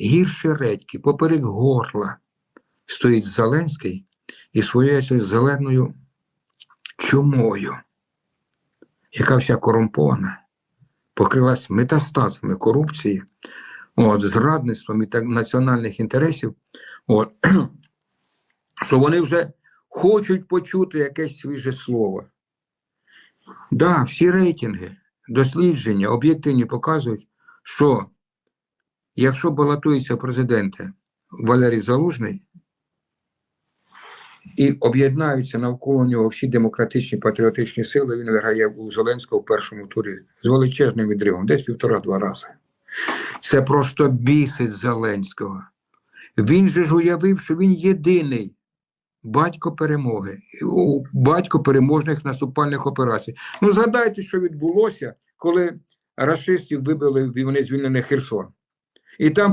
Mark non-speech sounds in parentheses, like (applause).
гірше редьки, поперек горла стоїть Зеленський і своєю зеленою чумою, яка вся корумпована, покрилась метастазами корупції, от, зрадництвом і так, національних інтересів, от, (clears throat) що вони вже хочуть почути якесь свіже слово. Да, всі рейтинги, дослідження, об'єктивні показують, що якщо балотується президенти Валерій Залужний і об'єднаються навколо нього всі демократичні патріотичні сили, він виграє у Зеленського в першому турі з величезним відривом, десь півтора-два рази. Це просто бісить Зеленського. Він же ж уявив, що він єдиний батько перемоги, батько переможних наступальних операцій. Ну, згадайте, що відбулося, коли рашистів вибили, і вони звільнили Херсон. І там